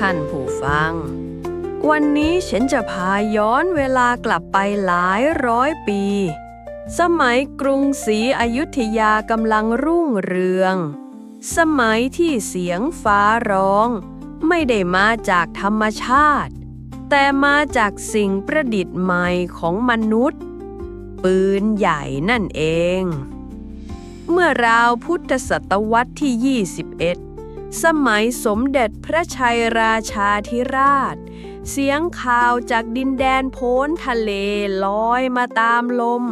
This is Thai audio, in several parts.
ท่านผู้ฟัง วันนี้ฉันจะพาย้อนเวลากลับไปหลายร้อยปี สมัยกรุงศรีอยุธยากำลังรุ่งเรือง สมัยที่เสียงฟ้าร้อง ไม่ได้มาจากธรรมชาติ แต่มาจากสิ่งประดิษฐ์ใหม่ของมนุษย์ ปืนใหญ่นั่นเอง เมื่อราวพุทธศตวรรษที่ 21 สมัยสมเด็จพระชัยราชาธิราช เสียงข่าวจากดินแดนโพ้นทะเลลอยมาตามลม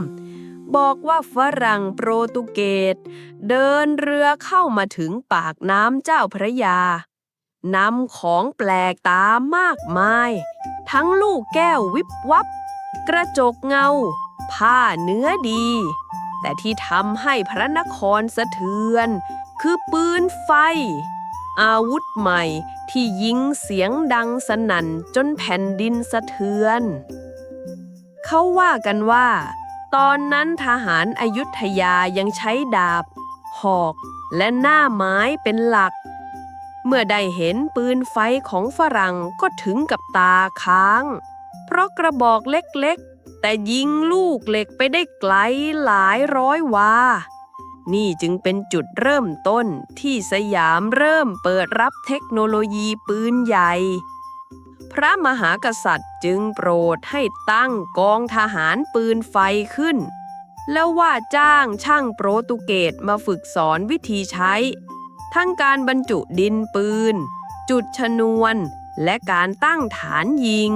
บอกว่าฝรั่งโปรตุเกสเดินเรือเข้ามาถึงปากน้ำเจ้าพระยานำของแปลกตามากมาย ทั้งลูกแก้ววิบวับ กระจกเงา ผ้าเนื้อดี แต่ที่ทำให้พระนครสะเทือน คือปืนไฟ อาวุธใหม่ที่ยิงเสียงดังสนั่นจนแผ่นดินสะเทือน เขาว่ากันว่า ตอนนั้นทหารอายุทยายังใช้ดาบ หอกและหน้าไม้เป็นหลัก เมื่อได้เห็นปืนไฟของฝรั่งก็ถึงกับตาค้าง เพราะกระบอกเล็กๆ แต่ยิงลูกเหล็กไปได้ไกลหลายร้อยวา นี่จึงเป็นจุดเริ่มต้นที่สยามเริ่มเปิดรับเทคโนโลยีปืนใหญ่ พระมหากษัตริย์จึงโปรดให้ตั้งกองทหารปืนไฟขึ้น แล้วว่าจ้างช่างโปรตุเกสมาฝึกสอนวิธีใช้ ทั้งการบรรจุดินปืน จุดชนวนและการตั้งฐานยิง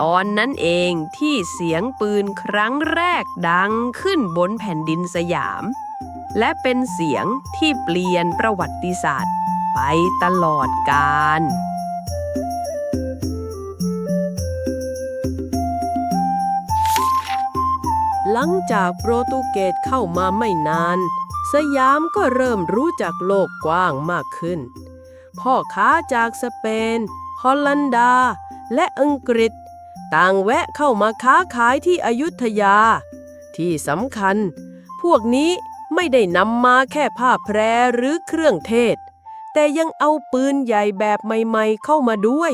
ตอนนั้นเองที่เสียงปืนครั้งแรกดังขึ้นบนแผ่นดินสยาม และเป็นเสียงที่เปลี่ยนประวัติศาสตร์ ไปตลอดกาลหลังจากโปรตุเกสเข้ามาไม่นาน สยามก็เริ่มรู้จักโลกกว้างมากขึ้น พ่อค้าจากสเปน ฮอลแลนดา และอังกฤษ ต่างแวะเข้ามาค้าขายที่อยุธยา ที่สำคัญ พวกนี้ ไม่ได้นำมาแค่ผ้าแพรหรือเครื่องเทศ แต่ยังเอาปืนใหญ่แบบใหม่ๆเข้ามาด้วย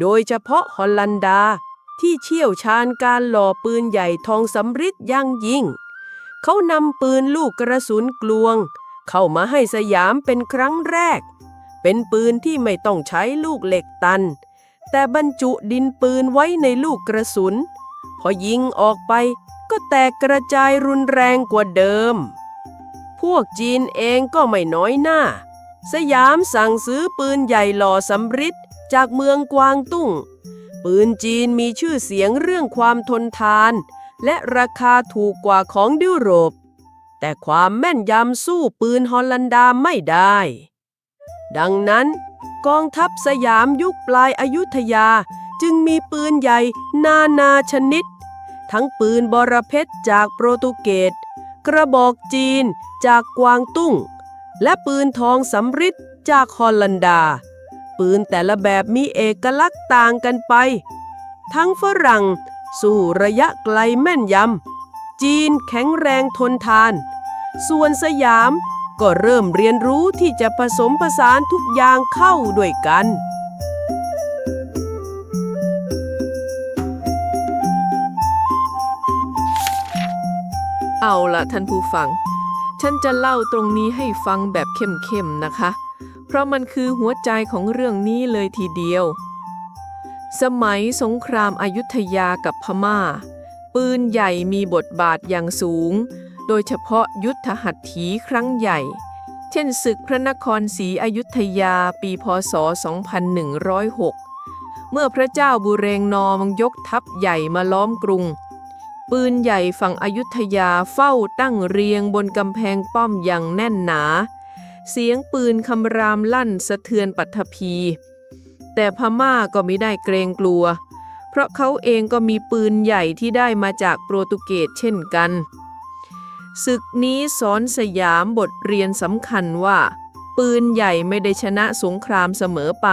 โดยเฉพาะฮอลแลนดาที่เชี่ยวชาญการหล่อปืนใหญ่ทองสำริดอย่างยิ่ง เขานำปืนลูกกระสุนกลวง เข้ามาให้สยามเป็นครั้งแรก เป็นปืนที่ไม่ต้องใช้ลูกเหล็กตัน แต่บรรจุดินปืนไว้ในลูกกระสุน พอยิงออกไปก็แตกกระจายรุนแรงกว่าเดิม พวกจีนเองก็ไม่น้อยหน้า สยามสั่งซื้อปืนใหญ่หล่อสำริดจากเมืองกวางตุ้ง ปืนจีนมีชื่อเสียงเรื่องความทนทาน และราคาถูกกว่าของยุโรป แต่ความแม่นยำสู้ปืนฮอลแลนดาไม่ได้ ดังนั้น กองทัพสยามยุคปลายอายุทยาจึงมีปืนใหญ่นานาชนิด ทั้งปืนบรเพชรจากโปรตุเกส กระบอกจีนจากกวางตุ้ง และปืนทองสำริดจากฮอลแลนดา ปืนแต่ละแบบมีเอกลักษณ์ต่างกันไป ทั้งฝรั่งสู่ระยะไกลแม่นยำ จีนแข็งแรงทนทาน ส่วนสยามก็เริ่มเรียนรู้ที่จะผสมผสานทุกอย่างเข้าด้วยกัน เอาละท่านผู้ฟัง ฉันจะเล่าตรงนี้ให้ฟังแบบเข้มๆนะคะ เพราะมันคือหัวใจของเรื่องนี้เลยทีเดียว สมัยสงครามอายุทยากับพม่า ปืนใหญ่มีบทบาทอย่างสูง โดยเฉพาะยุทธหัตถีครั้งใหญ่ เช่นศึกพระนครศรีอยุธยาปีพศ 2106 เมื่อพระเจ้าบุเรงนองยกทัพใหญ่มาล้อมกรุง ปืนใหญ่ฝั่งอยุธยาเฝ้าตั้งเรียงบนกำแพงป้อมอย่างแน่นหนา เสียงปืนคำรามลั่นสะเทือนปัทภี แต่พม่าก็ไม่ได้เกรงกลัว เพราะเขาเองก็มีปืนใหญ่ที่ได้มาจากโปรตุเกสเช่นกัน ศึกนี้สอนสยามบทเรียนสำคัญว่า ปืนใหญ่ไม่ได้ชนะสงครามเสมอไป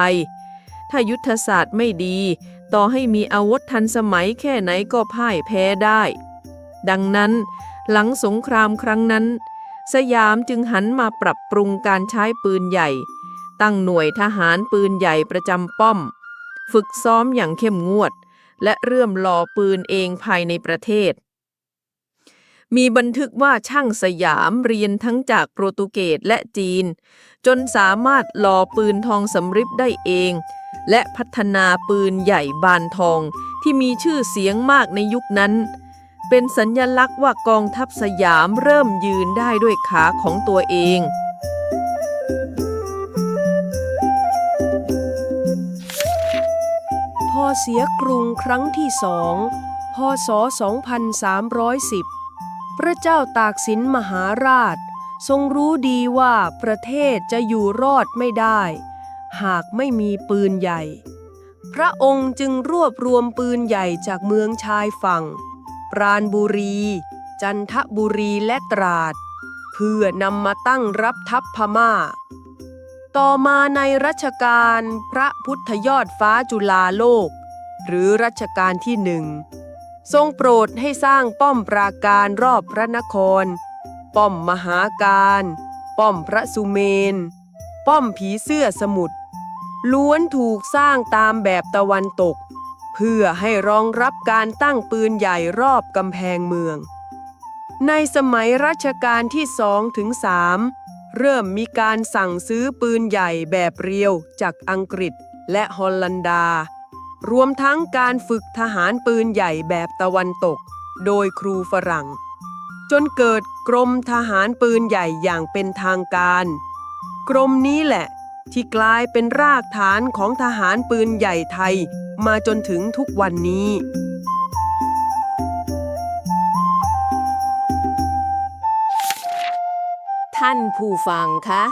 ถ้ายุทธศาสตร์ไม่ดี ต่อให้มีอาวุธทันสมัยแค่ไหนก็พ่ายแพ้ได้ ดังนั้น หลังสงครามครั้งนั้น สยามจึงหันมาปรับปรุงการใช้ปืนใหญ่ ตั้งหน่วยทหารปืนใหญ่ประจำป้อม ฝึกซ้อมอย่างเข้มงวด และเริ่มหล่อปืนเองภายในประเทศ มีบันทึกว่าช่างสยามเรียนทั้งจากโปรตุเกสและจีน จนสามารถหล่อปืนทองสำริดได้เอง และพัฒนาปืนใหญ่บานทองที่มีชื่อเสียงมากในยุคนั้น เป็นสัญญลักษณ์ว่ากองทัพสยามเริ่มยืนได้ด้วยขาของตัวเอง พอเสียกรุงครั้งที่สองพศ 2310 พระเจ้าตากสินมหาราช ทรงรู้ดีว่าประเทศจะอยู่รอดไม่ได้ หากไม่มีปืนใหญ่ พระองค์จึงรวบรวมปืนใหญ่จากเมืองชายฝั่ง ปราณบุรี จันทบุรีและตราด เพื่อนำมาตั้งรับทัพพม่า ต่อมาในรัชกาลพระพุทธยอดฟ้าจุฬาโลก หรือรัชกาลที่หนึ่งทรงโปรดให้สร้างป้อมปราการรอบพระนคร ป้อมมหาการ ป้อมพระสุเมน ป้อมผีเสื้อสมุทร ล้วนถูกสร้างตามแบบตะวันตก เพื่อให้รองรับการตั้งปืนใหญ่รอบกำแพงเมือง ในสมัยรัชกาลที่สองถึงสามเริ่มมีการสั่งซื้อปืนใหญ่แบบเรียวจากอังกฤษและฮอลแลันดา รวมทั้งการฝึกทหารปืนใหญ่แบบตะวันตก โดยครูฝรั่ง จนเกิดกรมทหารปืนใหญ่อย่างเป็นทางการ กรมนี้แหละ ที่กลายเป็นรากฐานของทหารปืนใหญ่ไทยมาจนถึงทุกวันนี้ ท่านผู้ฟังคะ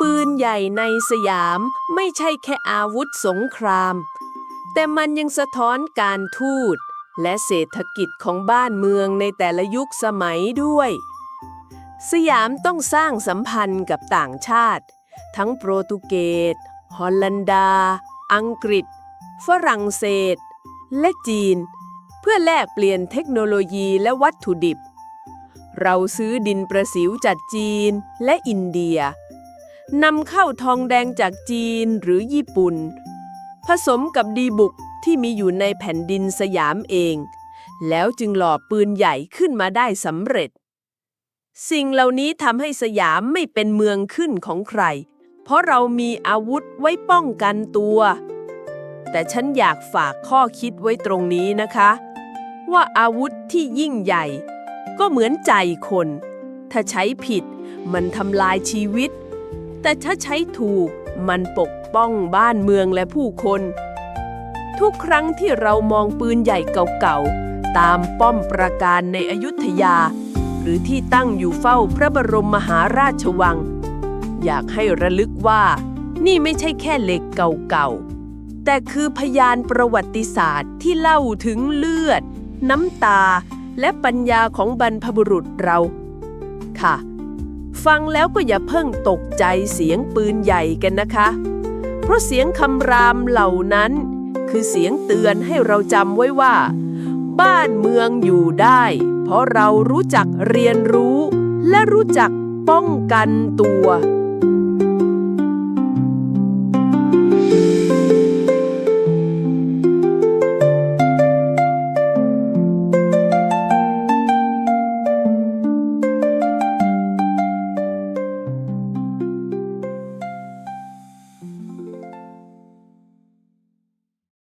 ปืนใหญ่ในสยามไม่ใช่แค่อาวุธสงคราม แต่มันยังสะท้อนการทูตและเศรษฐกิจของบ้านเมืองในแต่ละยุคสมัยด้วย สยามต้องสร้างสัมพันธ์กับต่างชาติ ทั้งโปรตุเกส ฮอลแลันดา อังกฤษ ฝรั่งเศส และจีน เพื่อแลกเปลี่ยนเทคโนโลยีและวัตถุดิบ เราซื้อดินประสิวจากจีนและอินเดียนำเข้าทองแดงจากจีนหรือญี่ปุ่น ผสมกับดีบุกที่มีอยู่ในแผ่นดินสยามเอง แล้วจึงหล่อปืนใหญ่ขึ้นมาได้สำเร็จ สิ่งเหล่านี้ทำให้สยามไม่เป็นเมืองขึ้นของใคร เพราะเรามีอาวุธไว้ป้องกันตัว แต่ฉันอยากฝากข้อคิดไว้ตรงนี้นะคะ ว่าอาวุธที่ยิ่งใหญ่ ก็เหมือนใจคน ถ้าใช้ผิด มันทำลายชีวิต แต่ถ้าใช้ถูกมันปกป้องบ้านเมืองและผู้คน ทุกครั้งที่เรามองปืนใหญ่เก่าๆ ตามป้อมปราการในอยุธยา หรือที่ตั้งอยู่เฝ้าพระบรมมหาราชวัง อยากให้ระลึกว่า นี่ไม่ใช่แค่เหล็กเก่าๆ แต่คือพยานประวัติศาสตร์ที่เล่าถึงเลือด น้ำตา และปัญญาของบรรพบุรุษเรา ค่ะ ฟังแล้วก็อย่าเพิ่งตกใจเสียงปืนใหญ่กันนะคะ เพราะเสียงคำรามเหล่านั้น คือเสียงเตือนให้เราจำไว้ว่า บ้านเมืองอยู่ได้ เพราะเรารู้จักเรียนรู้และรู้จักป้องกันตัว